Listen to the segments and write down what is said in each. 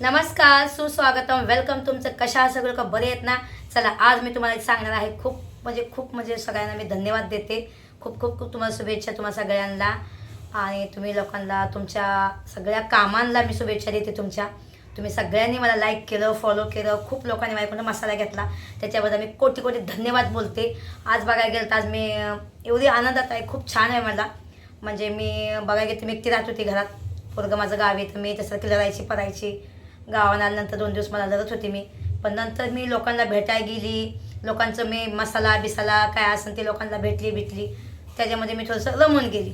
नमस्कार सुस्वागतम. वेलकम तुमचं कशा सगळं का बरे आहेत ना? चला आज मी तुम्हाला एक सांगणार आहे. खूप म्हणजे खूप म्हणजे सगळ्यांना मी धन्यवाद देते. खूप खूप खूप तुम्हाला शुभेच्छा तुम्हाला सगळ्यांना. आणि तुम्ही लोकांना तुमच्या सगळ्या कामांना मी शुभेच्छा देते तुमच्या. तुम्ही सगळ्यांनी मला लाईक केलं फॉलो केलं. खूप लोकांनी माझ्याकडून मसाला घेतला. त्याच्याबद्दल मी कोटी कोटी धन्यवाद बोलते. आज बघायला गेलं तर आज मी एवढी आनंदात आहे. खूप छान आहे मला. म्हणजे मी बघायला गेलं तर मी एकटी राहत होती घरात. पोरगं माझं गाव आहे तर मी तसं लढायची पडायची गावाला आल्यानंतर दोन दिवस मला लढत होती मी. पण नंतर मी लोकांना भेटायला गेली. लोकांचं मी मसाला बिसाला काय असेल ते लोकांना भेटली भेटली. त्याच्यामध्ये मी थोडंसं रमून गेली.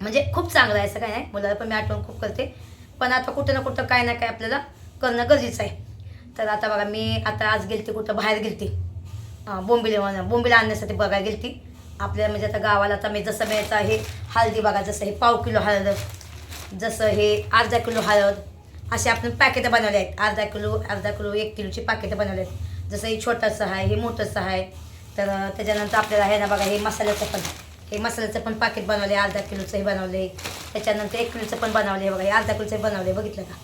म्हणजे खूप चांगलं आहे असं काय नाही. मुलाला पण मी आठवण खूप करते. पण आता कुठं ना कुठं काय ना काय आपल्याला करणं गरजेचं आहे. तर आता बघा मी आता आज गेलती कुठं? बाहेर गेलते. बोंबिल बोंबिला आणण्यासाठी बघायला गेलती. आपल्याला म्हणजे आता गावाला आता मी जसं मिळतं हे हळदी बघा जसं हे पाव किलो हळद जसं हे अर्धा किलो हळद असे आपण पॅकेटं बनवले आहेत. अर्धा किलो अर्धा किलो एक किलोची पॅकेटं बनवले आहेत. जसं हे छोटंसं आहे हे मोठंसं आहे. तर त्याच्यानंतर आपल्याला आहे ना बघा हे मसाल्याचं पण हे मसाल्याचं पण पाकिट बनवले अर्धा किलोचं हे बनवले. त्याच्यानंतर एक किलोचं पण बनवले बघा हे अर्धा किलोचं बनवले बघितलं का?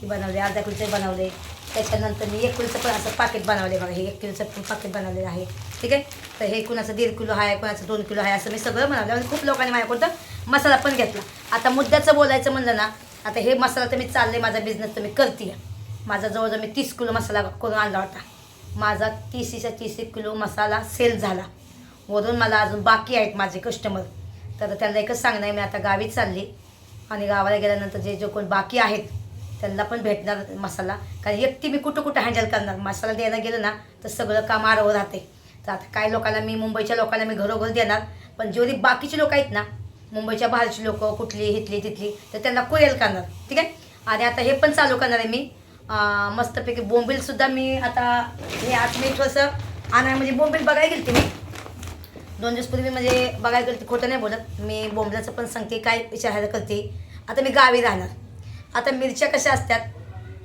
हे बनवले अर्धा किलोचं बनवले. त्याच्यानंतर मी एक किलोचं पण असं पाकिट बनवले बघा हे एक किलोचं पण पाकिट बनवलेलं आहे. ठीक आहे? तर हे कुणाचं दीड किलो आहे कुणाचं दोन किलो आहे असं मी सगळं बनवलं आणि खूप लोकांनी माझ्याकडं मसाला पण घेतला. आता मुद्द्याचं बोलायचं म्हणलं ना आता हे मसाला तर मी चालले माझा बिझनेस तर मी करते माझा जवळजवळ मी तीस किलो मसाला करून आणला होता. माझा तीसशे तीस एक किलो मसाला सेल झाला. वरून मला अजून बाकी आहेत माझे कस्टमर तर त्यांना एकच सांगणार आहे मी आता गावीच चालली. आणि गावाला गेल्यानंतर जे जे कोण बाकी आहेत त्यांना पण भेटणार मसाला. कारण एकटी मी कुठं कुठं हँडल करणार? मसाला द्यायला गेलं ना तर सगळं काम आरवं राहते. तर आता काही लोकांना मी मुंबईच्या लोकांना मी घरोघर देणार. पण जेवढी बाकीचे लोक आहेत ना मुंबईच्या बाहेरची लोक कुठली हिथली तिथली तर त्यांना कुरेल करणार ठीक आहे? आणि आता हे पण चालू करणार आहे मी. मस्तपैकी बोंबीलसुद्धा मी आता हे आज मी थोडंसं आणा म्हणजे बोंबील बघायला गेली मी. दोन दिवस पूर्वी म्हणजे बघायला गेलं खोटं नाही बोलत. मी बोंबलाचं पण सांगते काय विचारायला करते. आता मी गावी राहणार. आता मिरच्या कशा असतात?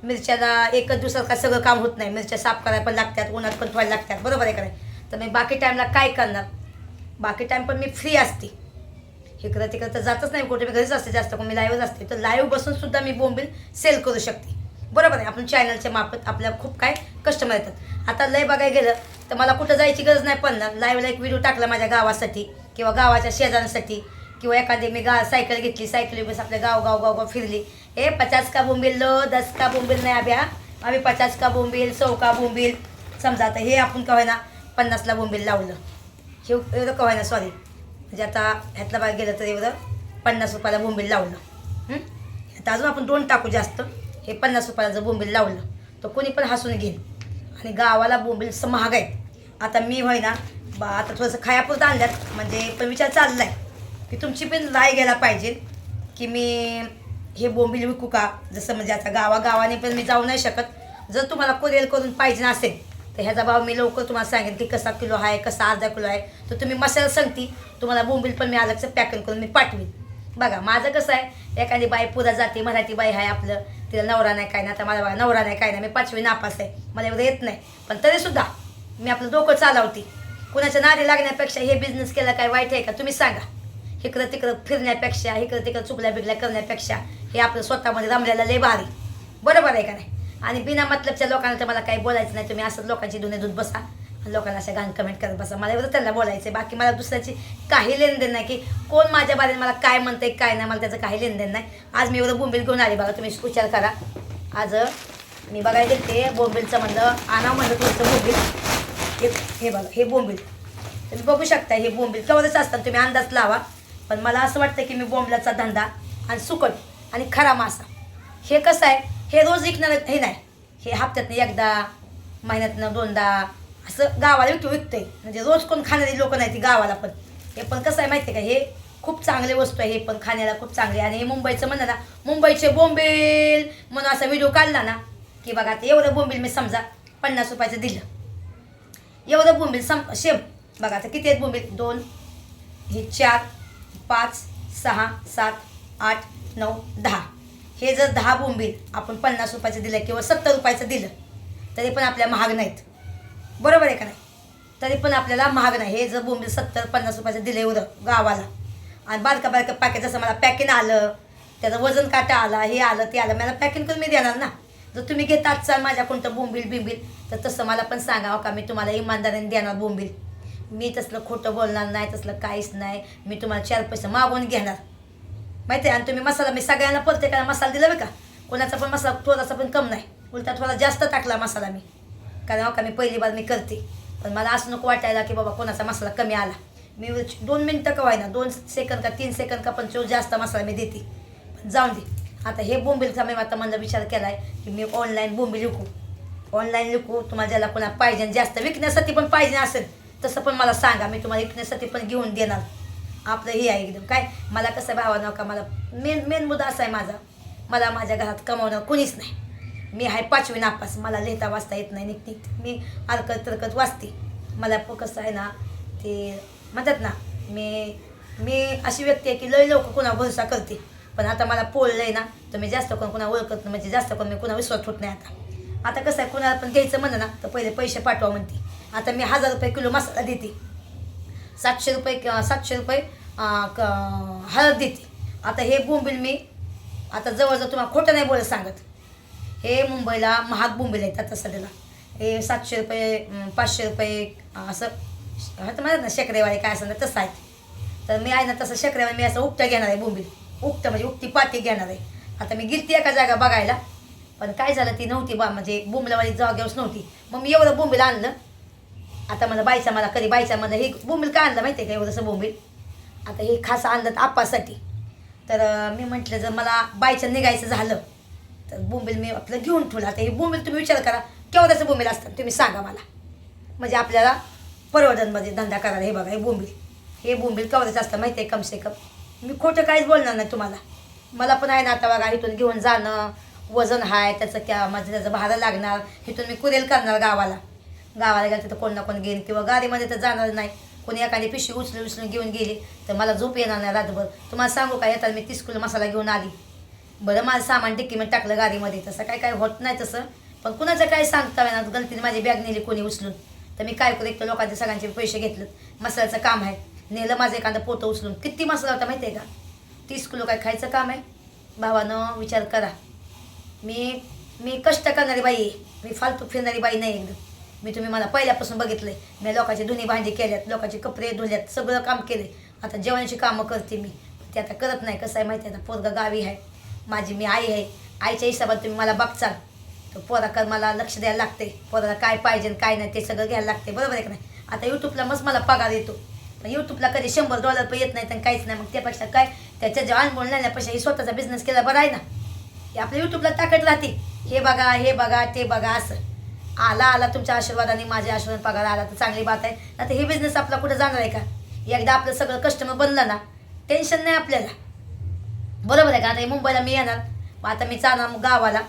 मिरच्याला एकच दिवसात काय सगळं काम होत नाही. मिरच्या साफ करायला पण लागतात उन्हात पण ठेवायला लागतात. बरोबर आहे करायला तर मी बाकी टाईमला काय करणार? बाकी टाईम पण मी फ्री असते. इकडं तिकडं तर जातच नाही कुठे मी घरीच असते जास्त करून मी लाईव्हच असते. तर लाईव्ह बसून सुद्धा मी बोंबील सेल करू शकते. बरोबर आहे आपण चॅनलच्या मार्फत आपल्याला खूप काय कस्टमर येतात. आता लय बघायला गेलं तर मला कुठं जायची गरज नाही पण लाईव्हला एक व्हिडिओ टाकला माझ्या गावासाठी किंवा गावाच्या शेजाऱ्यांसाठी किंवा एखादी मी गा सायकल घेतली सायकल बस आपल्या गाव गाव गाव गाव फिरली. ए पचास का बोंबील? लो दस का बोंबील? नाही अभ्या. आम्ही पचास का बोंबील सौ का बोंबील? समजा आता हे आपण कव्हायना पन्नासला बोंबील लावलं. हे एवढं ना सॉरी म्हणजे आता ह्यातलं बाहेर गेलं तर एवढं पन्नास रुपयाला बोंबील लावलं. हं? आता अजून आपण दोन टाकू जास्त. हे पन्नास रुपयाला जर बोंबील लावलं तर कोणी पण हसून घेईन आणि गावाला बोंबील असं महाग आहेत. आता मी होय ना बा आता थोडंसं खायापुरतं आणल्यात. म्हणजे पण विचार चाललाय की तुमची पण राय घ्यायला पाहिजे की मी हे बोंबील विकू का? जसं म्हणजे आता गावागावाने पण मी जाऊ नाही शकत. जर तुम्हाला कोरिअर करून पाहिजे नसेल तर ह्याचा भाव मी लवकर तुम्हाला सांगेन की कसा किलो आहे कसा अर्धा किलो आहे. तर तुम्ही मसाला सांगती तुम्हाला बोंबील पण मी अलगचं पॅकिंग करून मी पाठवीन. बघा माझं कसं आहे एखादी बाई पुरा जाते मराठी बाई आहे आपलं तिला नवरा नाही काय ना आता मला नवरा नाही काय नाही मी पाचवी नापास आहे. मला एवढं येत नाही. पण तरीसुद्धा मी आपलं डोकं चालवते. कुणाच्या नारी लागण्यापेक्षा हे बिझनेस केला काय वाईट आहे का तुम्ही सांगा. इकडं तिकडं फिरण्यापेक्षा इकडं तिकडं चुकल्या बिकल्या करण्यापेक्षा हे आपलं स्वतःमध्ये रमलेलं लय भारी. बरोबर आहे का नाही? आणि बिना मतलबच्या लोकांना तर मला काही बोलायचं नाही. तुम्ही असं लोकांची धुणे दूध बसा आणि लोकांना अशा घाण कमेंट करत बसा. मला एवढं त्यांना बोलायचं आहे बाकी मला दुसऱ्याची काही लेनदेन नाही की कोण माझ्या बारे मला काय म्हणतंय काय नाही मला त्याचं काही लेनदेन नाही. आज मी एवढं बोंबील घेऊन आले बघा. तुम्ही विचार करा. आज मी बघायला गेलते बोंबीलचं म्हणलं आणा म्हणलं तुमचं बोंबील. हे हे बघा हे बोंबील. तुम्ही बघू शकता हे बोंबील. केवढंच असतात तुम्ही अंदाज लावा. पण मला असं वाटतं की मी बोंबलाचा धंदा आणि सुकट आणि खरा मासा. हे कसं आहे? हे रोज विकणार हे नाही. हे हप्त्यातनं एकदा महिन्यातनं दोनदा असं गावाला विकतो विकतंय. म्हणजे रोज कोण खाणारी लोक नाही ती गावाला पण. हे पण कसं आहे माहिती आहे का? हे खूप चांगले वस्तू आहे हे पण खाण्याला खूप चांगले आणि हे मुंबईचं म्हणलं ना मुंबईचे बोंबील म्हणून असा व्हिडिओ काढला ना की बघा आता एवढं बोंबील मी समजा पन्नास रुपयाचं दिलं. एवढं बोंबील सम शेम बघा आता किती आहेत बोंबील? दोन हे चार पाच सहा सात आठ नऊ दहा. हे जर दहा बोंबील आपण पन्नास रुपयाचं दिलं किंवा सत्तर रुपयाचं दिलं तरी पण आपल्या महाग नाहीत. बरोबर आहे का नाही? तरी पण आपल्याला महाग नाही. हे जर बोंबील सत्तर पन्नास रुपयाचं दिलं एवढं गावाला. आणि बारका बारका पॅकेट जसं मला पॅकिंग आलं त्याचं वजन काटा आला हे आलं ते आलं मला पॅकिंग करून मी देणार ना? जर तुम्ही घेतात चाल माझ्या कोणतं बोंबील बिंबील तर तसं मला पण सांगावं हो का मी तुम्हाला इमानदारीने देणार बोंबील. मी तसलं खोटं बोलणार नाही तसलं काहीच नाही. मी तुम्हाला चार पैसे मागून घेणार. माहिती आहे? आणि तुम्ही मसाला मी सगळ्यांना प्रत्येकाला मसाला दिला बरं का? कोणाचा पण मसाला थोडासा पण कम नाही. उलटा थोडा जास्त टाकला मसाला मी. कारण हो का मी पहिली बार मी करते. पण मला असं नको वाटायला की बाबा कोणाचा मसाला कमी आला. मी दोन मिनटं का व्हायना दोन सेकंद का तीन सेकंद का पण चोर जास्त मसाला मी देते. पण जाऊन दे. आता हे बोंबिलचा मी आता मला विचार केला आहे की मी ऑनलाईन बोंबील विकू. ऑनलाईन विकू तुम्हाला ज्याला कोणा पाहिजे जास्त विकण्यासाठी पण पाहिजे असेल तसं पण मला सांगा. मी तुम्हाला विकण्यासाठी पण घेऊन देणार. आपलं हे आहे एकदम. काय? मला कसं भावा नका मला मेन मेन मुद्दा असा आहे माझा. मला माझ्या घरात कमावणार कुणीच नाही. मी आहे पाचवी नापास. मला लिहिता वाचता येत नाही निघते. मी हरकत तरकत वाचते. मला कसं आहे ना ते म्हणतात ना मी मी अशी व्यक्ती आहे की लय लोक कुणा भरोसा करते. पण आता मला पोळलं आहे ना तर मी जास्त करून कुणा ओळखत नाही. म्हणजे जास्त करून मी कुणा विश्वास होत नाही आता. आता कसं आहे कुणाला पण घ्यायचं म्हणलं ना तर पहिले पैसे पाठवा म्हणते. आता मी हजार रुपये किलो मसाला देते. सातशे रुपये क- सातशे रुपये क- हळद देते. आता हे बोंबील मी आता जवळजवळ तुम्हाला खोटं नाही बोलत सांगत. हे मुंबईला महाग बोंबील आहेत आता सध्याला. हे सातशे रुपये पाचशे रुपये असं आता म्हणतात ना शेकरेवाळे काय असं तसं आहे. तर मी आहे ना तसं शेकरेवाळे मी असं उकटं घेणार आहे बोंबील. उकटं म्हणजे उकटी पाठी घेणार आहे. आता मी गिरती एका जागा बघायला पण काय झालं ती नव्हती बा म्हणजे बोंबलावाली जागेवरच नव्हती. मग मी एवढं बोंबील आणलं आता मला बायचा मला कधी बायचा मला हे बोंबील का आणलं माहिती आहे का एवढंसं बोंबील? आता हे खास आणलं आप्पासाठी. तर मी म्हटलं जर मला बायचं निघायचं झालं तर बोंबील मी आपलं घेऊन ठेवलं. आता हे बोंबील तुम्ही विचार करा केवढ्याचं बोंबील असतं तुम्ही सांगा मला. म्हणजे आपल्याला परवडनमध्ये धंदा करायला हे बघा हे बोंबील. हे बोंबील केवढ्याचं असतं माहिती आहे कमसे कम मी खोटं काहीच बोलणार नाही तुम्हाला. मला पण आहे ना आता बघा इथून घेऊन जाणं वजन आहे त्याचं क्या माझं त्याचं भाडं लागणार इथून मी कुरेल करणार गावाला. गावाला गेलं तर कोण ना कोण घेईन किंवा गाडीमध्ये तर जाणार नाही. कोणी एखादी पिशवी उचलून उचलून घेऊन गेली तर मला झोप येणार नाही रातभर. तुम्हाला सांगू का येतात मी तीस किलो मसाला घेऊन आली. बरं माझं सामान टिक्कीमध्ये टाकलं गाडीमध्ये. तसं काय काय होत नाही तसं. पण कुणाचं काय सांगता येणार? गलतीने माझी बॅग नेली कोणी उचलून. तर मी काय करू? एक तर लोकांचे सगळ्यांचे पैसे घेतलं. मसाल्याचं काम आहे. नेलं माझं एखादं पोतं उचलून. किती मसाला होता माहिती आहे का? तीस किलो काय खायचं काम आहे? भावानं विचार करा. मी मी कष्ट करणारी बाई मी फालतू फिरणारी बाई नाही एकदम. मी तुम्ही मला पहिल्यापासून बघितलंय. मी लोकांची धुनी भांडी केल्यात लोकांचे कपडे धुल्यात सगळं काम केले आता जेवणाची कामं करते मी. ते आता करत नाही कसं आहे माहिती आहे? आता पोरगा गावी आहे. माझी मी आई आहे. आईच्या हिशोबात तुम्ही मला बघचाल. तर पोराकर मला लक्ष द्यायला लागते पोराला काय पाहिजे काय नाही ते सगळं घ्यायला लागते बरोबर आहे का नाही? आता यूट्यूबला मस्त मला पगार येतो. पण यूट्यूबला कधी शंभर डॉलर पण येत नाही तर काहीच नाही. मग त्यापेक्षा काय? त्याच्या जेव्हा अनमोल नाही ही स्वतःचा बिझनेस केला बरं आहे ना? हे आपल्या यूट्यूबला टाकत राहते. हे बघा हे बघा ते बघा असं. आला आला तुमच्या आशीर्वादाने माझ्या आशीर्वाद पगार आला तर चांगली बात आहे. आता हे बिझनेस आपला कुठं जाणार आहे का? एकदा आपलं सगळं कस्टमर बनलं ना टेन्शन नाही आपल्याला. बरोबर आहे का? आता मुंबईला मी येणार. मग आता मी जाणार मग गावाला.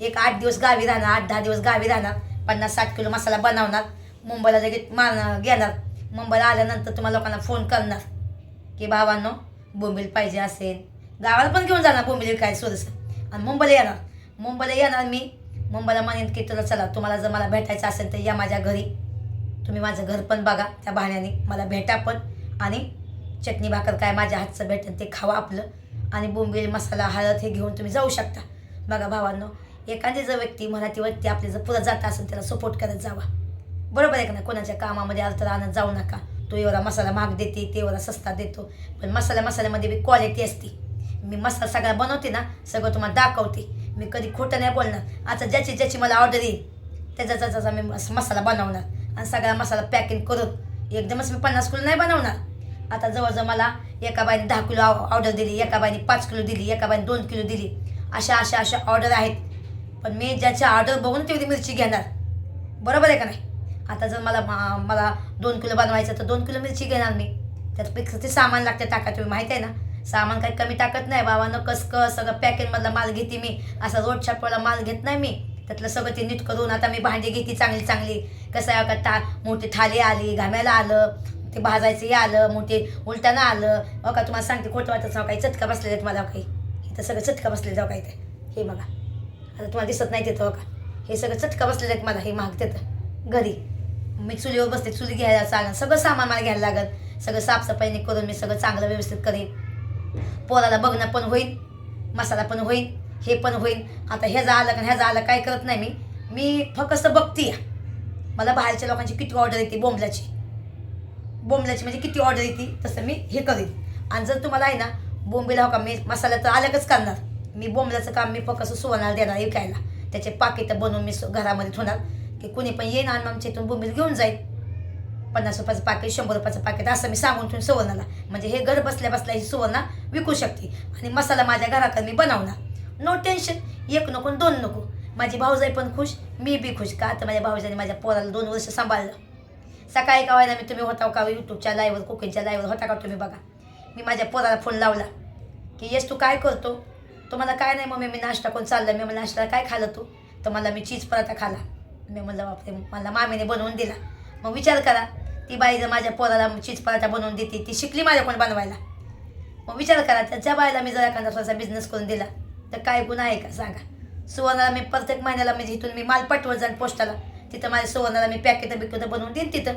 एक आठ दिवस गावी राहणार आठ दहा दिवस गावी राहणार. पन्नास साठ किलो मसाला बनवणार. मुंबईला लगेच मारणार घेणार. मुंबईला आल्यानंतर तुम्हाला लोकांना फोन करणार. की बाबांनो बोंबील पाहिजे असेल. गावाला पण घेऊन जाणार बोंबील काय सोडसं आणि मुंबईला येणार. मुंबईला येणार मी. मुंबईला म्हणेन की तुला चला तुम्हाला जर मला भेटायचं असेल तर या माझ्या घरी. तुम्ही माझं घर पण बघा त्या बहाण्याने मला भेटा पण. आणि चटणी भाकर काय माझ्या हातचं भेटेल ते खावा आपलं. आणि बोंबील मसाला हळद हे घेऊन तुम्ही जाऊ शकता. बघा भावांनो एखादी जर व्यक्ती मराठी व्यक्ती आपली जर पुढं जात असेल त्याला सपोर्ट करत जावा. बरोबर आहे का ना कोणाच्या कामामध्ये अर्थ आणत जाऊ नका. तो एवढा मसाला महाग देते ते एवढा सस्ता देतो. पण मसाला मसाल्यामध्ये बी क्वालिटी असते. मी मसाला सगळा बनवते ना सगळं तुम्हाला दाखवते. मी कधी खोटं नाही बोलणार. आता ज्याची ज्याची मला ऑर्डर येईल त्याचा त्याचा मी मस- मसाला बनवणार. आणि सगळा मसाला पॅकिंग करून एकदमच मी पन्नास किलो नाही बनवणार. आता जवळजवळ मला एका बाईने दहा किलो ऑर्डर दिली एका बाईने पाच किलो दिली एका बाईने दोन किलो दिली. अशा अशा अशा ऑर्डर आहेत. पण मी ज्याच्या ऑर्डर बघून तेवढी मिरची घेणार. बरोबर आहे का नाही? आता जर मला मा- मला दोन किलो बनवायचं तर दोन किलो मिरची घेणार मी. त्यात ते सामान लागते टाका तुम्ही माहीत आहे ना? सामान काही कमी टाकत नाही बाबानं कसकस सगळं पॅकेटमधला माल घेते मी. असा रोड छापवाला माल घेत नाही मी. त्यातलं सगळं ते नीट करून आता मी भांडी घेते चांगली चांगली. कसं आहे का ता मोठी थाली आली घाम्याला आलं ते भाजायचं आलं मोठे उलटानं आलं. हो का तुम्हाला सांगते खोटं वाटत नाव काही चटका बसलेले आहेत मला काही. इथं सगळं चटका बसलेलं जाऊ हो काही ते. हे बघा. आता तुम्हाला दिसत नाही तिथं हो का. हे सगळं चटका बसलेलं आहेत मला हे महाग तिथं घरी. मी चुलीवर बसते चुली घ्यायला लागेल सगळं सामान मला घ्यायला लागेल. सगळं साफसफाईने करून मी सगळं चांगलं व्यवस्थित करेन. पोराला बघणं पण होईल मसाला पण होईल हे पण होईल. आता ह्याचं आलं का ह्याचं आलं काय करत नाही मी. मी फक्त बघते मला बाहेरच्या लोकांची किती ऑर्डर येते बोंबलाची. बोंबलाची म्हणजे किती ऑर्डर येते तसं मी हे करीन. आणि जर तुम्हाला आहे ना बोंबीला हो का मी मसाला तर अलगच करणार. मी बोंबल्याचं काम मी फक्त सुवर्णाला देणार विकायला. त्याचे पाकिटं बनवून मी सु- घरामध्ये ठेवणार. की कुणी पण येईन आणि आमच्या इथून बोंबील घेऊन जाईल. पन्नास रुपयाचं पाकिट शंभर रुपयाचं पाकिट असं मी सांगून ठेवून सुवर्णाला. म्हणजे हे घर बसल्या बसल्या ही सुवर्णा विकू शकते. आणि मसाला माझ्या घराकडे मी बनवणार. नो टेन्शन एक नको दोन नको. माझी भाऊजाई पण खुश मी बी खुश. का तर माझ्या भाऊजाने माझ्या पोराला दोन वर्ष सांभाळलं? सकाळी का व्हायला मी तुम्ही होता का यूट्यूबच्या लाईव्हवर कुकिंगच्या लाईव्हवर होता का तुम्ही बघा? मी माझ्या पोराला फोन लावला. की येस तू काय करतो? तो मला काय नाही मम्मी मी नाश्ता कोण चाललं मी मला नाश्ता काय खाल्लं तू? तर मला मी चीज पराठा खाला मी म्हणलं बापरे मला मामीने बनवून दिला. मग विचार करा. ती बाई जर माझ्या पोराला चीज पराठा बनवून देते ती शिकली माझ्याकडून बनवायला? मग विचार करा त्याच्या बाईला मी जर एखादा स्वतःचा बिझनेस करून दिला तर काय गुन्हा आहे का? सांगा. सुवर्णाला मी प्रत्येक महिन्याला म्हणजे इथून मी माल पाठवत जाईन पोस्टाला. तिथं माझ्या सुवर्णाला मी पॅकेट बिकेट बनवून देईन तिथं.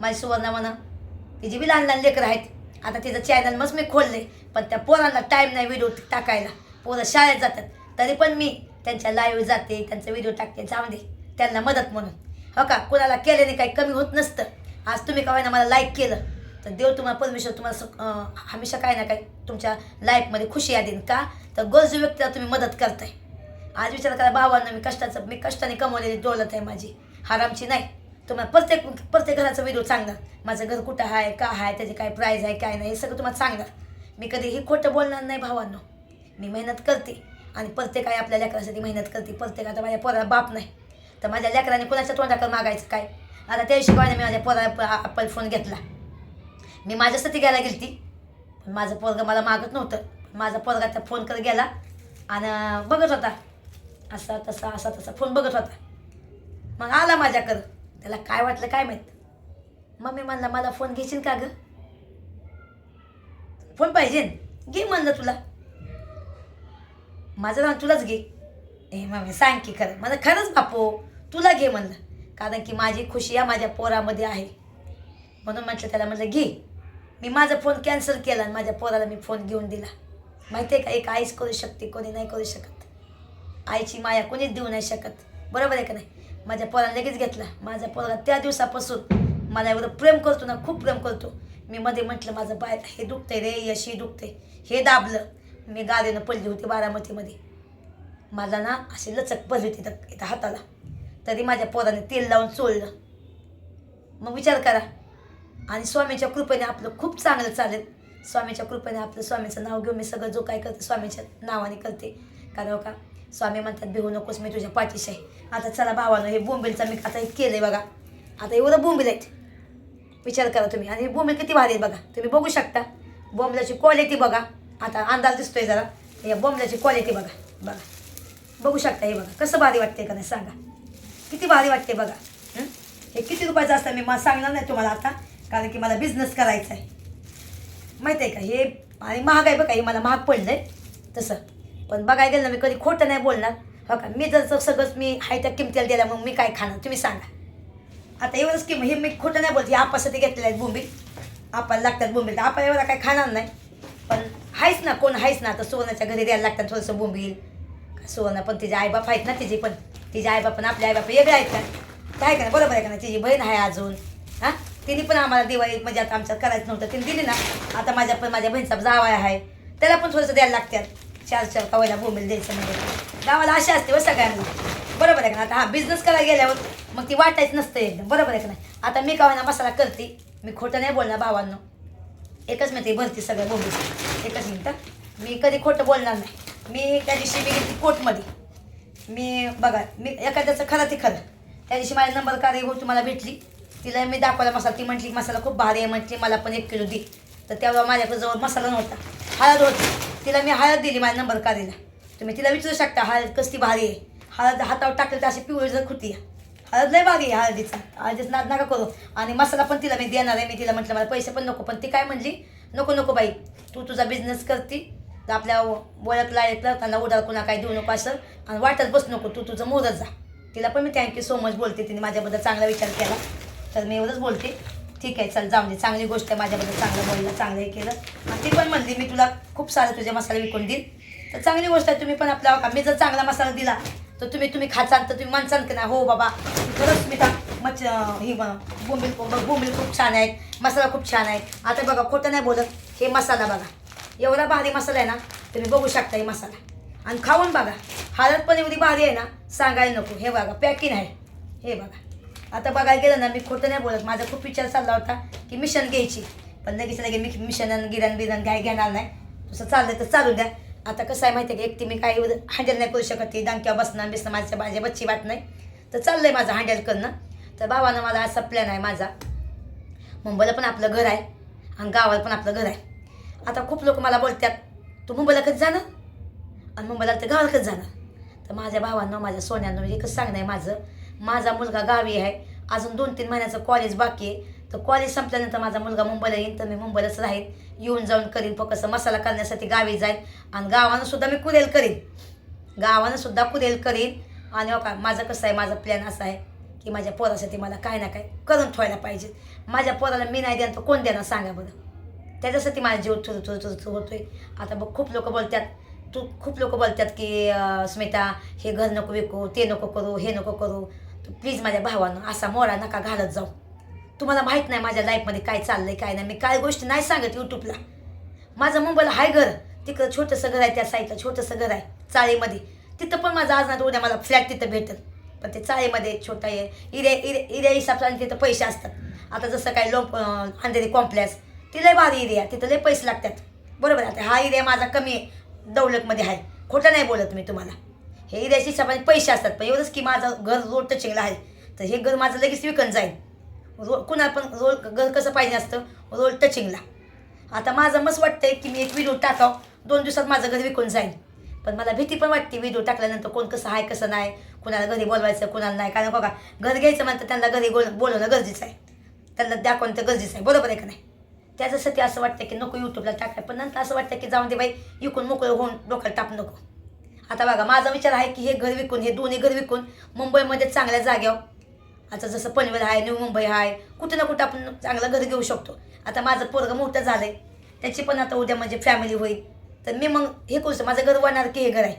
माझी सुवर्णा म्हणा तिची बी लहान लहान लेकरं आहेत. आता तिचं चॅनल मस्त मी खोलले पण त्या पोरांना टाईम नाही व्हिडिओ टाकायला. पोरं शाळेत जातात तरी पण मी त्यांच्या लाईव्ह जाते त्यांचा व्हिडिओ टाकते जाऊन दे. त्यांना मदत म्हणून. हो का? कुणाला केल्याने काही कमी होत नसतं. आज तुम्ही का ना मला लाईक केलं? तर देव तुम्हाला परमेश्वर तुम्हाला हमेशा काय ना काय तुमच्या लाईफमध्ये खुशी या देईन का? तर गरजू व्यक्तीला तुम्ही मदत करताय. आज विचार करा भावांना मी कष्टाचं मी कष्टाने कमवलेली दौलत आहे माझी. हरामची नाही. तुम्हाला प्रत्येक प्रत्येक घराचा व्हिडिओ सांगणार. माझं घर कुठं आहे का आहे त्याची काय प्राईज आहे काय नाही हे सगळं तुम्हाला सांगणार. मी कधीही खोटं बोलणार नाही भावांनो. मी मेहनत करते आणि प्रत्येक आई आपल्या लेकरासाठी मेहनत करते. प्रत्येक आता माझ्या पोराला बाप नाही. तर माझ्या लेकराने कोणाच्या तोंडाकडे मागायचं काय? आता त्या हिशोबाने मी माझ्या पोरा ॲपल फोन घेतला. मी माझ्यासाठी घ्यायला गेली ती पण माझं पोरगं मला मागत नव्हतं. माझा पोरगा त्या फोन करत गेला आणि बघत होता. असा तसा असा तसा फोन बघत होता. मग आला माझ्याकडं. त्याला काय वाटलं काय माहीत. मम्मी म्हणला मला फोन घेशील का गं? फोन पाहिजे. घे म्हणलं तुला. माझं नाव तुलाच घे. ए मम्मी सांग की खरं. मला खरंच बापू. तुला घे म्हणलं. कारण की माझी खुशी या माझ्या पोरामध्ये आहे. म्हणून म्हटलं त्याला म्हटलं घे. मी माझा फोन कॅन्सल केला आणि माझ्या पोराला मी फोन घेऊन दिला. माहिती आहे का एक आईच करू शकते कोणी नाही करू शकत. आईची माया कोणीच देऊ नाही शकत. बरोबर आहे का नाही? माझ्या पोराला लगेच घेतला. माझ्या पोराला त्या दिवसापासून मला एवढं प्रेम करतो ना खूप प्रेम करतो. मी मध्ये म्हटलं माझं बाय हे दुखते रे यशी दुखते हे दाबलं. मी गाडीनं पडली होती बारामतीमध्ये. मला ना अशी लचक पडली होती इथं हाताला. तरी माझ्या पोराने तेल लावून चोळलं. मग विचार करा. आणि स्वामीच्या कृपेने आपलं खूप चांगलं चालेल. स्वामीच्या कृपेने आपलं स्वामीचं नाव घेऊन मी सगळं जो काय करते स्वामीच्या नावाने करते. कारण हो का? स्वामी म्हणतात भिवू नकोस मी तुझ्या पाठीशी आहे. आता चला भावानं हे बोंबिलचा मी आता हे केलं बघा. आता एवढं बोंबिल आहेत. विचार करा तुम्ही. आणि हे किती भारी आहे बघा. तुम्ही बघू शकता. बोंबल्याची क्वालिटी बघा. आता अंदाज दिसतोय जरा. या बोंबल्याची क्वालिटी बघा. बघा. बघू शकता हे बघा. कसं भारी वाटते का नाही सांगा. किती भारी वाटते बघा. हे? किती रुपयाचं असतं मी मला सांगणार नाही तुम्हाला आता कारण की मला बिझनेस करायचा आहे. माहिती आहे का? हे आणि महाग आहे बघा हे मला महाग पडलं आहे तसं. पण बघायला गेलं ना मी कधी खोटं नाही बोलणार. हो का? मी जर सगळंच मी हाय त्या किमतीला दिल्या मग मी काय खाणार? तुम्ही सांगा. आता एवढंच किंमत हे मी खोटं नाही बोलते. आपासाठी घेतलेलं आहे बोंबील. आपाला लागतात बोंबील. तर आपण एवढा काय खाणार नाही. पण आहेच ना कोण आहेच ना? आता सुवर्णाच्या घरी द्यायला लागतात थोडंसं बोंबील. सुवर्ण पण तिचे आईबाप आहेत ना तिची पण तिचे आईबाप पण आपले आईबाप वेगळे आहेत का? काय का ना बरोबर आहे का ना? तिची बहीण आहे अजून हां? तिने पण आम्हाला दिवाळी म्हणजे आता आमच्यात करायचं नव्हतं तिने दिली ना. आता माझ्या पण माझ्या बहिणीचा जावा आहे. त्याला पण थोडंसं द्यायला लागतात चार चार कवायला भूमीला द्यायचं म्हणजे. गावाला अशी असते व सगळ्यांना बरोबर आहे का आता हा बिझनेस करायला गेल्यावर मग ती वाटायचं नसतं एकदम बरोबर आहे का नाही? आता मी कवायना मसाला करते. मी खोटं नाही बोलणार भावांनो. एकच मिनिट भरती सगळं बोंबील एकच म्हणतं मी कधी खोटं बोलणार नाही. मी त्या दिवशी मी घेतली कोर्टमध्ये. मी बघा मी एखाद्याचं खरं ते खरं. त्या दिवशी माझा नंबर कार्य हो तुम्हाला भेटली. तिला मी दाखवला मसाला ती म्हटली मसाला खूप भारी आहे म्हटली मला पण एक किलो दे. तर तेव्हा माझ्याकडे जवळ मसाला नव्हता. हळद होती. तिला मी हळद दिली माझ्या नंबर कार्याला तुम्ही तिला विचारू शकता हळद कसली भारी आहे. हळद हातावर टाकली तर अशी पिवळी जर खुटी आहे. हळद लय भारी आहे हळदीचा. हळदीच नाद नका करू. आणि मसाला पण तिला मी देणार आहे. मी तिला म्हटलं मला पैसे पण नको. पण ती काय म्हणली नको नको बाई. तू तुझा बिझनेस करती. तर आपल्या ओळखला लायकला त्यांना उदार कुणा काही देऊ नको असं. आणि वाटत बस नको तू तुझं मोदत जा. तिला पण मी थँक्यू सो मच बोलते तिने माझ्याबद्दल चांगला विचार केला. तर मी एवढंच बोलते. ठीक आहे चल जाऊन दे. चांगली गोष्ट आहे माझ्याबद्दल चांगलं बोललं चांगलं हे केलं. आणि ती पण म्हणली मी तुला खूप सारे तुझे मसाले विकून देईन तर चांगली गोष्ट आहे तुम्ही पण आपला हो मी जर चांगला मसाला दिला तर तुम्ही तुम्ही खाचाल तर तुम्ही माणसाल की नाही हो बाबा खरंच मी त्या मच ही बोंबील बोंबील खूप छान आहे मसाला खूप छान आहे. आता बघा खोटं नाही बोलत हे मसाला बघा. एवढा भारी मसाला आहे ना तुम्ही बघू शकता हे मसाला. आणि खाऊन बघा हळद पण एवढी भारी आहे ना सांगायला नको. हे बघा पॅकिंग आहे. हे बघा. आता बघायला गेलं ना मी खोटं नाही बोलत. माझा खूप विचार चालला होता की मिशन घ्यायची. पण लगेच लगे मी मिशन गिरण बिरण काय घेणार नाही. तसं चाललं तर चालू द्या. आता कसं आहे माहिती आहे का एकटी मी काही हँडल नाही करू शकत. ती दांक्यावर बसणं बिसणं माझ्या माझ्या बच्ची वाट नाही. तर आहे माझं हँडल करणं. तर भावानं मला असा प्लॅन आहे माझा. मुंबईला पण आपलं घर आहे. आणि गावाला पण आपलं घर आहे. आता खूप लोक मला बोलतात तू मुंबईला कधी जाणं आणि मुंबईला तर गावाला कधी जाणं तर माझ्या भावांना माझ्या सोन्यानं एकच सांगणं आहे माझं माझा मुलगा गावी आहे अजून दोन तीन महिन्याचं कॉलेज बाकी आहे. तर कॉलेज संपल्यानंतर माझा मुलगा मुंबईला येईन तर मी मुंबईलाच राहील येऊन जाऊन करीन फक्त मसाला करण्यासाठी गावी जाईन. आणि गावानं सुद्धा मी कुरेल करीन. गावानं सुद्धा कुरेल करीन. आणि हो का माझं कसं आहे माझा प्लॅन असा आहे की माझ्या पोरासाठी मला काय ना काय करून ठेवायला पाहिजे. माझ्या पोराला मी नाही देणार तर कोण देणार सांगा बरं. त्याच्यासाठी माझा जीव थुर थुर थुर थुर होतोय. आता बघ खूप लोक बोलतात. तू खूप लोक बोलतात की स्मिता हे घर नको विकू ते नको करू हे नको करू. तू प्लीज माझ्या भावानं असा मोरा नका घालत जाऊ. तुम्हाला माहीत नाही माझ्या लाईफमध्ये काय चाललंय काय नाही. मी काय गोष्टी नाही सांगत यूट्यूबला माझं मुंबईला हाय घर. तिकडं छोटंसं घर आहे त्या साईडला छोटंसं घर आहे चाळीमध्ये. तिथं पण माझं आज नाही उद्या मला फ्लॅट तिथं भेटेल. पण ते चाळीमध्ये छोटा आहे. इरे इरे इरे हिसाब तिथं पैसे असतात. आता जसं काय लोक अंधेरी कॉम्प्लेक्स ती लय भारी एरिया तिथं लय पैसे लागतात. बरोबर आहे. आता हा एरिया माझा कमी आहे. दौलतमध्ये आहे. खोटं नाही बोलत मी तुम्हाला. हे एरियाच्या हिशोबाने पैसे असतात. पण एवढंच की माझं घर रोड टचिंगला आहे. तर हे घर माझं लगेच विकन जाईल. रो कुणा पण रोल घर कसं पाहिजे असतं रोल टचिंगला आता माझं मस्त वाटतंय की मी एक व्हिडिओ टाकाव. दोन दिवसात माझं घर विकून जाईल. पण मला भीती पण वाटते व्हिडिओ टाकल्यानंतर कोण कसं आहे कसं नाही कुणाला घरी बोलवायचं कुणाला नाही. कारण बघा घर घ्यायचं म्हणतं त्यांना घरी बोल बोलवणं गरजेचं आहे. त्यांना दाखवणं तर गरजेचं आहे. बरोबर आहे का नाही? त्याच्यासाठी असं वाटतं की नको यूट्यूबला टाकाय पण नंतर असं वाटतं की जाऊन दे बाई विकून मोकळं होऊन डोक्याला टाप नको. आता बघा माझा विचार आहे की हे घर विकून हे दोन्ही घर विकून मुंबईमध्ये चांगल्या जाग्यावर आता जसं पनवेल आहे न्यू मुंबई आहे कुठे ना कुठं आपण चांगलं घर घेऊ शकतो. आता माझं पोरगं मोठं झालं आहे त्याची पण आता उद्या म्हणजे फॅमिली होईल. तर मी मग हे करू माझं घर वाढणार की हे घर आहे?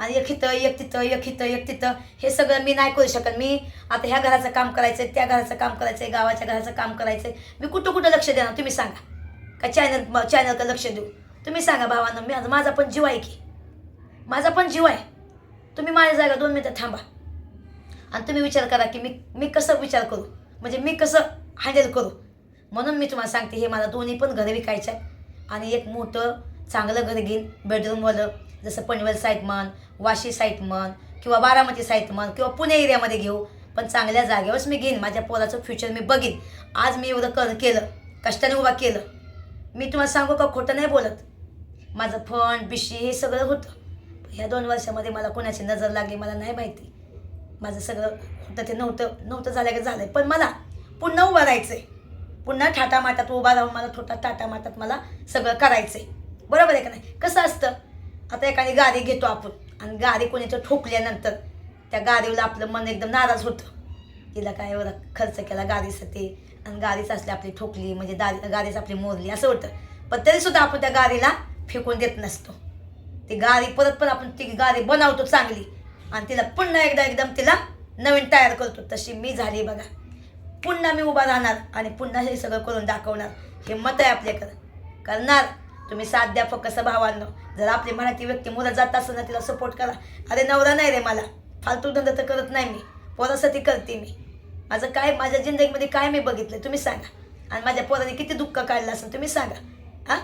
आणि एक इथं एक तिथं एक एक तिथं. हे सगळं मी नाही करू शकत. मी आता ह्या घराचं काम करायचं आहे त्या घराचं काम करायचं आहे गावाच्या घराचं काम करायचं आहे मी कुठं कुठं लक्ष देणार? तुम्ही सांगा. का चॅनल चॅनलकडे लक्ष देऊ? तुम्ही सांगा भावानं मी माझा पण जीव आहे की. माझा पण जीव आहे. तुम्ही माझ्या जागा दोन मिनटं थांबा. आणि तुम्ही विचार करा की मी मी कसं विचार करू? म्हणजे मी कसं हँडल करू? म्हणून मी तुम्हाला सांगते हे मला दोन्ही पण घरं विकायचं आहे आणि एक मोठं चांगलं घर घेईन बेडरूमवालं जसं पनवेल साईट म्हण वाशी साईट म्हण किंवा बारामती साईट म्हण किंवा पुणे एरियामध्ये घेऊ पण चांगल्या जागेवरच मी घेईन. माझ्या पोराचं फ्युचर मी बघीन. आज मी एवढं कर केलं. कष्टाने उभा केलं. मी तुम्हाला सांगू का खोटं नाही बोलत. माझं फंड बिशी हे सगळं होतं. ह्या दोन वर्षामध्ये मला कोणाची नजर लागली मला नाही माहिती. माझं सगळं होतं ते नव्हतं नव्हतं झालं की झालं पण मला पुन्हा उभं राहायचं आहे पुन्हा ठाटा माटात उभा राहून मला थोटा टाटा माटात मला सगळं करायचं आहे बरोबर आहे का नाही? कसं असतं? आता एखादी गाडी घेतो आपण. आणि गाडी कोणीचं ठोकल्यानंतर त्या गाडीला आपलं मन एकदम नाराज होतं. तिला काय एवढा खर्च केला गाडीसाठी आणि गाडीच असली आपली ठोकली म्हणजे दारी गाडीच आपली मोरली असं होतं. पण तरीसुद्धा आपण त्या गाडीला फेकून देत नसतो. ती गाडी परत पण आपण ती गाडी बनवतो चांगली. आणि तिला पुन्हा एकदा एकदम तिला नवीन तयार करतो. तशी मी झाली बघा. पुन्हा मी उभा राहणार आणि पुन्हा हे सगळं करून दाखवणार. हे मत आहे आपल्याकडं. करणार. तुम्ही साध्या फक्त कसं भावांनो जर आपली मराठी व्यक्ती मुलं जात असेल ना तिला सपोर्ट करा. अरे नवरा नाही रे मला. फालतू धंदा तर करत नाही मी. पोरासाठी करते मी. माझं काय माझ्या जिंदगीमध्ये काय मी बघितलं तुम्ही सांगा. आणि माझ्या पोराने किती दुःख काढलं असेल तुम्ही सांगा. हां?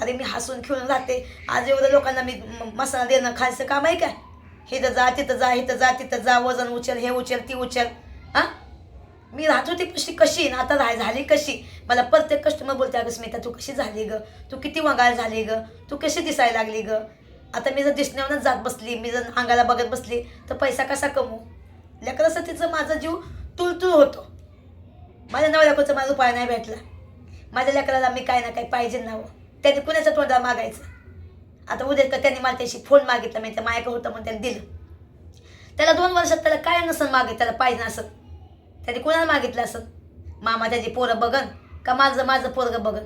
अरे मी हसून खेळून राहते. आज एवढं लोकांना मी मसाला देणं खायचं काम आहे काय इथं जा तिथं जा तर जा तिथं जा. वजन उचल हे उचल ती उचल. हां? मी राहत होती कशी कशी? ना आता राह झाली कशी? मला प्रत्येक कस्टमर बोलते अगं स्मिता तू कशी झाली ग? तू किती वगाळ झाली ग? तू कशी दिसायला लागली ग? आता मी जर दिसण्यावरच जात बसली मी जर अंगाला बघत बसली तर पैसा कसा कमवू? लेकरासाठीचं माझा जीव तुळतुळ होतो. माझ्या नवऱ्याकोचा माझा उपाय नाही भेटला. माझ्या लेकराला मी काय ना काय पाहिजे ना हो त्याने कुणाच्या तोंडाला मागायचं? आता उद्या का त्यांनी मला त्याशी फोन मागितला मी त्या माझ्याकडे होतं म्हणून त्याने दिलं. त्याला दोन वर्षात त्याला काय नसेल मागे त्याला पाहिजे असं. त्याने कुणाला मागितलं असं? मामा त्याची पोरं बघन? का माझं माझं पोरगं बघन?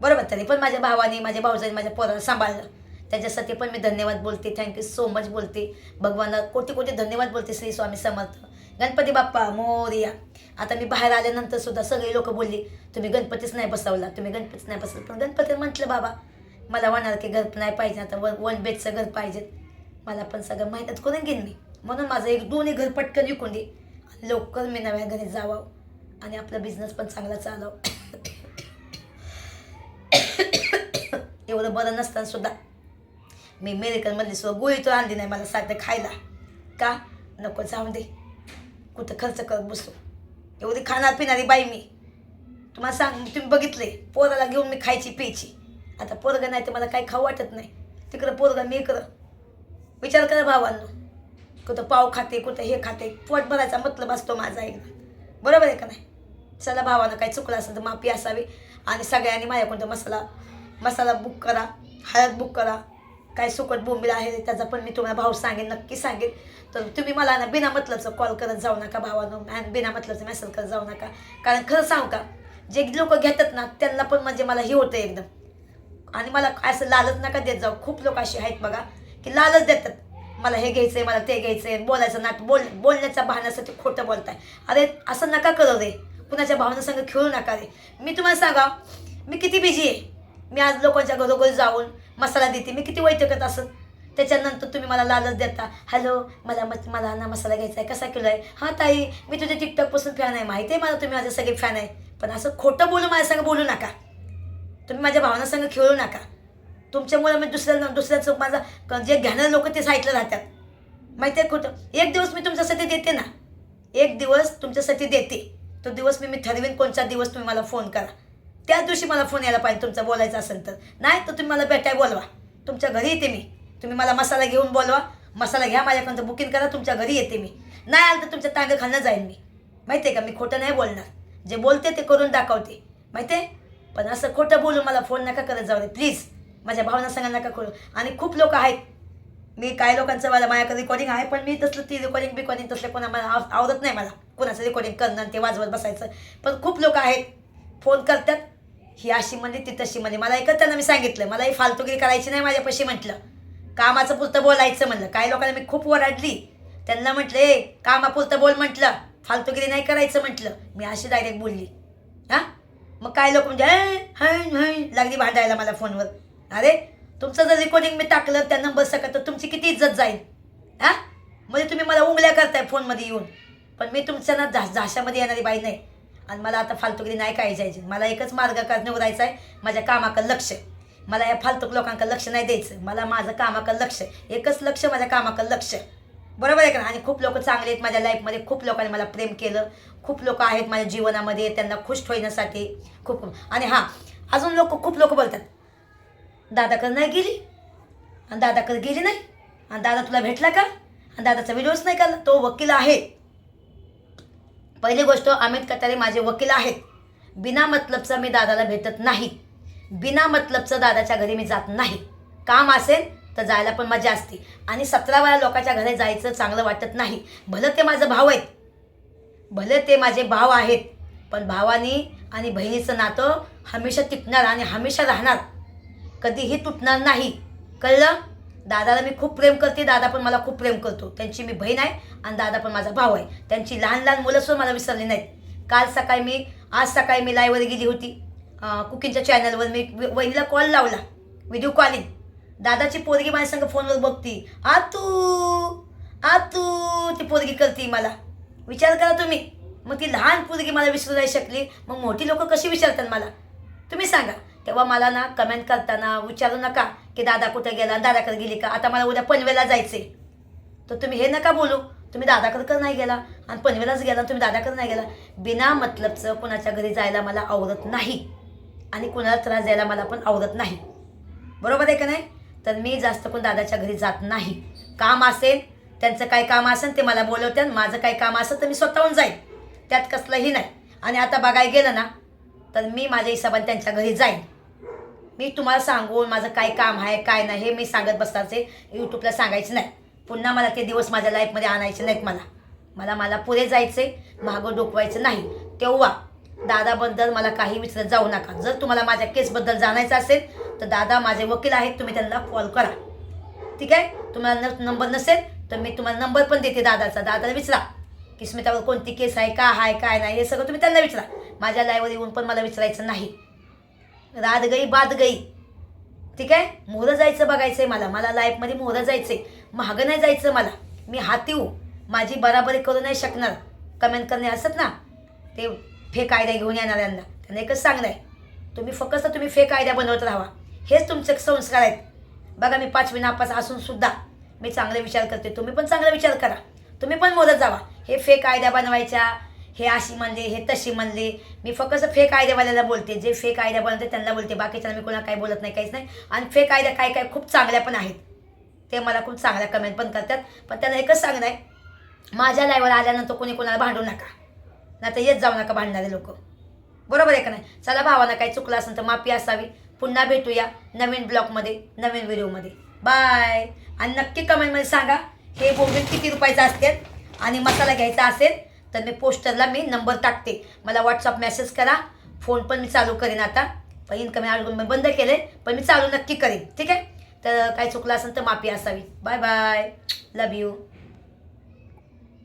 बरोबर तरी पण माझ्या भावाने माझ्या भाऊजाने माझ्या पोराला सांभाळलं. त्याच्यासाठी पण मी धन्यवाद बोलते. थँक्यू सो मच बोलते. भगवानला कोटी कोटी धन्यवाद बोलते श्री स्वामी समर्थ. गणपती बाप्पा मोरिया. आता मी बाहेर आल्यानंतर सुद्धा सगळी लोक बोलली तुम्ही गणपतीच नाही बसवला तुम्ही गणपतीच नाही बसवला. पण गणपती म्हटलं बाबा मला वाणार की घर नाही पाहिजे आता वन वन बेडचं घर पाहिजे. मला पण सगळं मेहनत करून घेईन मी? म्हणून माझं एक दोन्ही घर पटकन विकून दे. लवकर मी नव्या घरी जावं आणि आपला बिझनेस पण चांगला चालव. एवढं बरं नसताना सुद्धा मी मेडिकलमधली सुद्धा गोळी तर आणली नाही मला साधं खायला. का? नको जाऊन दे. कुठं खर्च करत बसतो एवढी खाणार पिणारी बाई मी. तुम्हाला सांग तुम्ही बघितले पोराला घेऊन मी खायची प्यायची. आता पोरगा नाही तर मला काही खाऊ वाटत नाही. तिकडं पोरगा मी इकडं. विचार करा भावांनो. कुठं पाव खाते कुठं हे खाते. पोट भरायचा मतलब असतो माझा एक. बरोबर आहे का नाही? चला भावानं काही चुकलं असेल तर माफी असावी. आणि सगळ्यांनी माझ्याकडून मसाला मसाला बुक करा हळद बुक करा. काय सुकट बोंबीला आहे त्याचा पण मी तुम्हाला भाव सांगेन नक्की सांगेन. तर तुम्ही मला ना बिना मतलबचं कॉल करत जाऊ नका भावानं. आणि बिना मतलबचं मेसेज करत जाऊ नका. कारण खरं सांगू का जे लोक घेतात ना त्यांना पण म्हणजे मला हे होतं एकदम. आणि मला असं लालच नका देत जाऊ. खूप लोक असे आहेत बघा की लालच देतात. मला हे घ्यायचं आहे मला ते घ्यायचं आहे बोलायचं नाट बोल बोलण्याच्या बहाण्यासाठी खोटं बोलताय. अरे असं नका करू रे. कुणाच्या भावनासंग खेळू नका रे. मी तुम्हाला सांगा मी किती बिझी आहे? मी आज लोकांच्या घरोघरी जाऊन मसाला देते. मी किती वैतकत असं त्याच्यानंतर तुम्ही मला लालच देता. हॅलो मला मत मला ना मसाला घ्यायचा आहे कसा किलो आहे हां ताई मी तुझ्या टिकटॉकपासून फॅन आहे. माहिती आहे मला तुम्ही माझे सगळे फॅन आहे. पण असं खोटं बोलू माझ्यासंग बोलू नका. तुम्ही माझ्या भावनासंग खेळू नका. तुमच्यामुळे मी दुसऱ्या दुसऱ्याचं माझा क- जे घेणारे लोक ते साईटला राहतात. माहिती आहे खोटं? एक दिवस मी तुमच्यासाठी देते ना. एक दिवस तुमच्यासाठी देते. तो दिवस मी मी ठरवेन कोणता दिवस तुम्ही मला फोन करा. त्याच दिवशी मला फोन यायला पाहिजे तुमचा बोलायचं असेल तर. नाही तर तुम्ही मला भेटाय बोलवा. तुमच्या घरी येते मी. तुम्ही मला मसाला घेऊन बोलवा. मसाला घ्या माझ्याकडं बुकिंग करा. तुमच्या घरी येते मी. नाही आलं तर तुमच्या तांग खाणं जाईन मी. माहिती आहे का? मी खोटं नाही बोलणार. जे बोलते ते करून दाखवते. माहिती आहे? पण असं खोटं बोलून मला फोन नका करत जाऊ दे. प्लीज माझ्या भावना सांगा नका करू. आणि खूप लोक आहेत. मी काही लोकांचं मला माझ्याकडे रेकॉर्डिंग आहे पण मी तसलं ती रेकॉर्डिंग बिकॉर्डिंग तसलं कोणा मला आव- आवडत नाही मला. कोणाचं रेकॉर्डिंग करणं आणि ते वाजवत बसायचं. पण खूप लोक आहेत. फोन करतात. ही अशी म्हणजे ती तशी म्हणजे मला एकत्र त्यांना मी सांगितलं. मला ही फालतुगिरी करायची नाही माझ्यापाशी म्हटलं. कामाचं पुरतं बोलायचं म्हणलं. काही लोकांना मी खूप ओरडली. त्यांना म्हटलं ए कामापुरतं बोल म्हटलं. फालतुगिरी नाही करायचं म्हटलं. मी अशी डायरेक्ट बोलली. हां? मग काय लोक म्हणजे "हे, हे, लागली भांडायला मला फोनवर. अरे तुमचं जर रिकॉर्डिंग मी टाकलं त्या नंबर सकाळ तर तुमची किती इज्जत जाईल? हां? म्हणजे तुम्ही मला उंगल्या करताय फोनमध्ये येऊन. पण मी तुमच्या ना झा झाशामध्ये येणारी बाई नाही. आणि मला आता फालतुगिरी नाही काय जायची मला एकच मार्ग करणं निवडायचा आहे माझ्या कामाकडं लक्ष. मला या फालतू लोकांकडे लक्ष नाही द्यायचं. मला माझं कामाकडं लक्ष. एकच लक्ष माझ्या कामाकडं लक्ष. बरोबर आहे का आणि खूप लोक चांगले आहेत माझ्या लाईफमध्ये खूप लोकांनी मला प्रेम केलं. खूप लोक आहेत माझ्या जीवनामध्ये. त्यांना खुश ठेवण्यासाठी. खूप आणि हां अजून लोक खूप लोक बोलतात. दादाकडे नाही गेली. आणि दादाकडे गेली नाही. आणि दादा तुला भेटला का? आणि दादाचा व्हिडिओच नाही का? तो वकील आहे. पहिली गोष्ट अमित कतारे माझे वकील आहेत. बिना मतलबचा मी दादाला भेटत नाही. बिना मतलबचं दादाच्या घरी मी जात नाही. काम असेल तर जायला पण मजा असते. आणि सतरा वेळा लोकांच्या घरी जायचं चांगलं वाटत नाही. भलं ते माझं भाव आहेत. भले ते माझे भाव आहेत. पण भावानी आणि बहिणीचं नातं हमेशा टिकणार आणि हमेशा राहणार. कधीही तुटणार नाही. कळलं? दादाला मी खूप प्रेम करते दादा पण मला खूप प्रेम करतो. त्यांची मी बहीण आहे आणि दादा पण माझा भाऊ आहे. त्यांची लहान लहान मुलंसुद्धा मला विसरली नाहीत. काल सकाळी मी आज सकाळी मी लाईव्हवर गेली होती. कुकिंगच्या चॅनलवर मी वहिनीला कॉल लावला. व्हिडिओ कॉलिंग दादाची पोरगी माझ्या संग फोनवर बघती. आतू आतू ती पोरगी करते मला. विचार करा तुम्ही. मग ती लहान पोरगी मला विसरू नाही शकली. मग मोठी लोक कशी विचारतात मला? तुम्ही सांगा. तेव्हा मला ना कमेंट करताना विचारू नका की दादा कुठे गेला दादाकडे गेली का? आता मला उद्या पनवेला जायचे तर तुम्ही हे नका बोलू. तुम्ही दादाकडे नाही गेला आणि पनवेलाच गेला तुम्ही दादाकडे नाही गेला. बिना मतलबचं कुणाच्या घरी जायला मला आवडत नाही. आणि कुणाला त्रास द्यायला मला पण आवडत नाही. बरोबर आहे का नाही? तर मी जास्त कोण दादाच्या घरी जात नाही. काम असेल त्यांचं काय काम असेल ते मला बोलवते माझं काय काम असेल तर मी स्वतःहून जाईन. त्यात कसलंही नाही. आणि आता बघायला गेलं ना तर मी माझ्या हिशोबाने त्यांच्या घरी जाईन. मी तुम्हाला सांगून माझं काय काम आहे काय नाही हे मी सांगत बसताचे. यूट्यूबला सांगायचं नाही. पुन्हा मला ते दिवस माझ्या लाईफमध्ये आणायचे नाहीत मला. मला मला पुढे जायचे मागं डोकवायचं नाही. तेव्हा दादाबद्दल मला काही विचारत जाऊ नका. जर तुम्हाला माझ्या केसबद्दल जाणायचं असेल तर दादा माझे वकील आहेत तुम्ही त्यांना कॉल करा. ठीक आहे? तुम्हाला न नंबर नसेल तर मी तुम्हाला नंबर पण देते दादाचा. दादाला विचारा. की स्मितावर कोणती केस आहे का आहे काय नाही हे सगळं तुम्ही त्यांना विचारा. माझ्या लाईव्हवर येऊन पण मला विचारायचं नाही. रात गई बाद गई ठीक आहे? मोहरं जायचं बघायचं आहे मला. मला लाईफमध्ये मोहरं जायचं आहे महागं नाही जायचं मला. मी हातीऊ माझी बराबरी करू नाही शकणार. कमेंट करणे असत ना? ते फेक आयडिया घेऊन येणाऱ्यांना त्यांना एकच सांगणं आहे. तुम्ही फक्त तुम्ही फेक कायदा बनवत राहा. हेच तुमचे संस्कार आहेत. बघा मी पाचवी नापास असून सुद्धा मी चांगले विचार करते. तुम्ही पण चांगला विचार करा. तुम्ही पण मोदत जावा. हे फेक कायदा बनवायच्या. हे अशी म्हणले हे तशी म्हणले. मी फक्त फेक आयडियावाल्याला बोलते. जे फेक आयडिया बनवते त्यांना बोलते. बाकीच्यांना मी कोणाला काही बोलत नाही काहीच नाही. आणि फेक आयडिया काय काय खूप चांगल्या पण आहेत. ते मला खूप चांगल्या कमेंट पण करतात. पण त्यांना एकच सांगणं आहे. माझ्या लाईवर आल्यानंतर कोणी कोणाला भांडू नका. नाही तर येत जाऊ नका भांडणारे लोक. बरोबर आहे का नाही? चला भावानं काही चुकलं असेल तर माफी असावी. पुन्हा भेटूया नवीन ब्लॉगमध्ये नवीन व्हिडिओमध्ये बाय आणि नक्की कमेंटमध्ये सांगा हे बोंबील किती रुपयाचं असतात आणि मसाला घ्यायचा असेल तर मी पोस्टरला मी नंबर टाकते. मला व्हॉट्सअप मेसेज करा. फोन पण मी चालू करेन आता. पण इन्कम अडकून मी बंद केले पण मी चालू नक्की करेन. ठीक आहे? तर काही चुकलं असेल तर माफी असावी. Bye bye love you